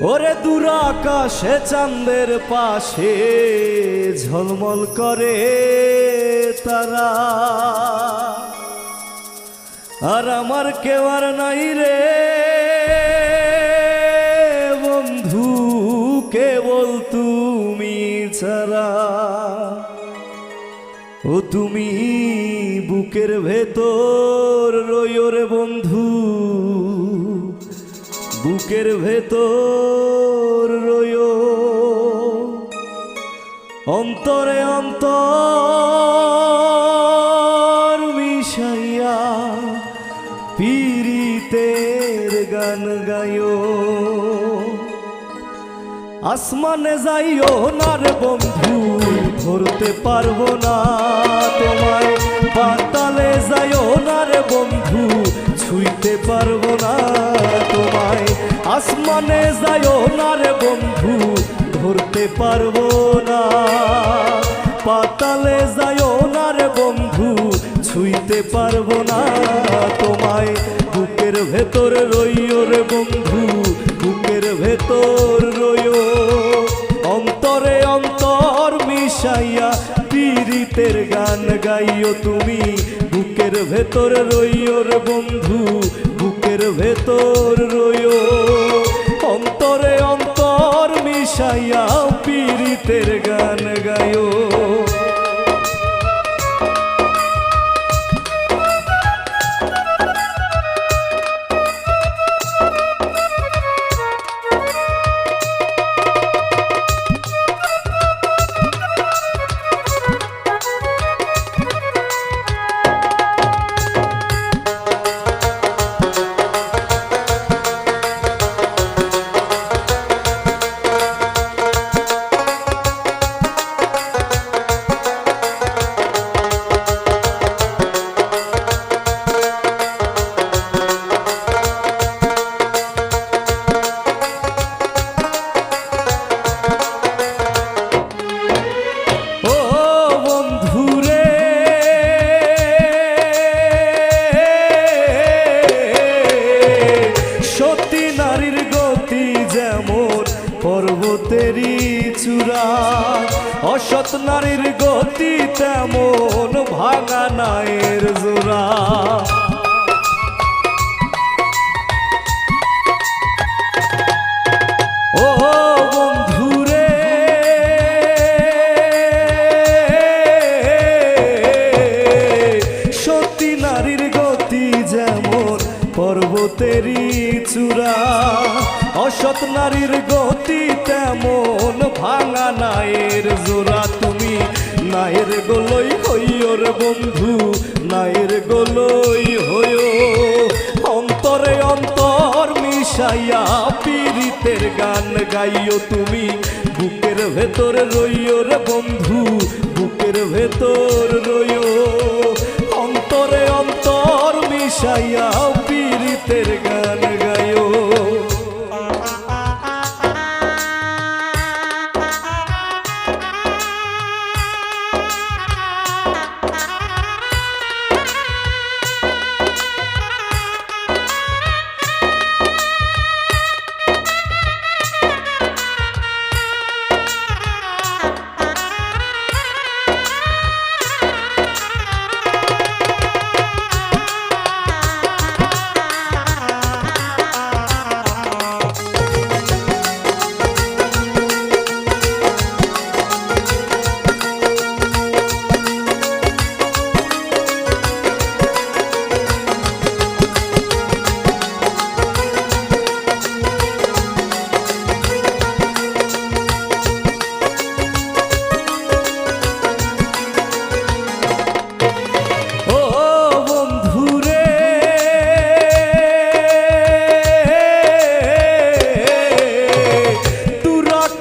ওরে দূর আকাশে চাঁদের পাশে ঝলমল করে তারা। আর আমার কেউ আর নাই রে বন্ধু, কেবল তুমি ছাড়া। ও তুমি বুকের ভেতর রইও রে বন্ধু। বুকের ভেতর রইও। অন্তরে অন্তর মিশাইয়া পীড়িতের গান গায়ো আসমানে যাইও না রে বন্ধু, ধরতে পারব না তোমায়। পাতালে যাইও না রে বন্ধু, ছুঁইতে পারব না তোমায়। আসমানে যাইও না রে বন্ধু, ধরতে পারব না। পাতালে যাইও না রে বন্ধু, ছুঁইতে পারব না। তোমায় বুকের ভেতর রইও রে বন্ধু, বুকের ভেতর রইও। অন্তরে অন্তর মিশাইয়া পীড়িতের গান গাইও তুমি, বুকের ভেতর রইও রে বন্ধু, বুকের ভেতর রইও। অন্তরে অন্তর মিশাইয়া পীড়িতের গান গাইও অসৎ নারীর গতি তেমন ভাঙা নায়ের জোড়া। ও নারীর গতি অসৎ নারীর গতি তেমন ভাঙা নায়ের জোড়া। নায়ের গোলই হইওর বন্ধু, নায়ের গোলই হইও। অন্তরে অন্তর মিশাইয়া পীড়িতের গান গাইও তুমি, বুকের ভেতর রইও রে বন্ধু, বুকের ভেতর রইও। অন্তরে অন্তর মিশাইয়া পীড়িতের গান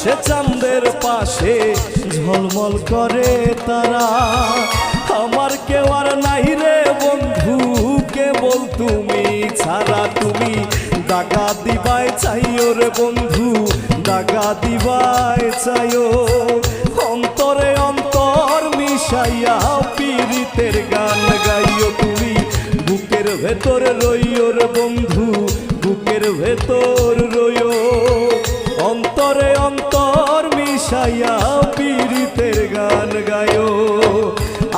দূর আকাশে চাঁদের পাশে, ঝলমল ঝলমল করে তারা। আমার কেউ আর নাই রে বন্ধু, কেবল তুমি ছাড়া তুমি। দাগা দিবাই চাইও রে বন্ধু দাগা দিবাই চাইও। অন্তরে অন্তর মিশাইয়া পীড়িতের গান গাইও তুমি। বুকের ভেতর রইও রে বন্ধু, বুকের ভেতর রইও। অন্তরে অন্তর মিশাইয়া পীড়িতের গান গায়ো।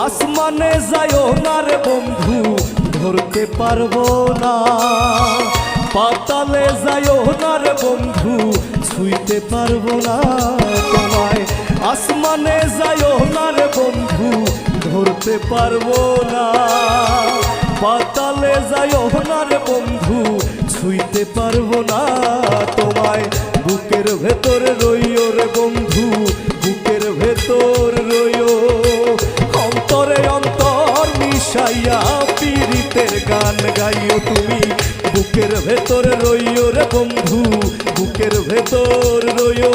আসমানে যায়ও না রে বন্ধু, ধরতে পারব না। পাতালে যায়ও না রে বন্ধু, ছুঁইতে পারব না তোমায়। আসমানে যায়ও না রে বন্ধু, ধরতে পারব না। পাতালে যায়ও না রে বন্ধু, ছুঁইতে পারব না তোমায়। বুকের ভেতর রইও রে বন্ধু, বুকের ভেতর রইও। অন্তরে অন্তর মিশাইয়া পীড়িতের গান গাইও তুমি। বুকের ভেতর রইও রে বন্ধু, বুকের ভেতর রইও।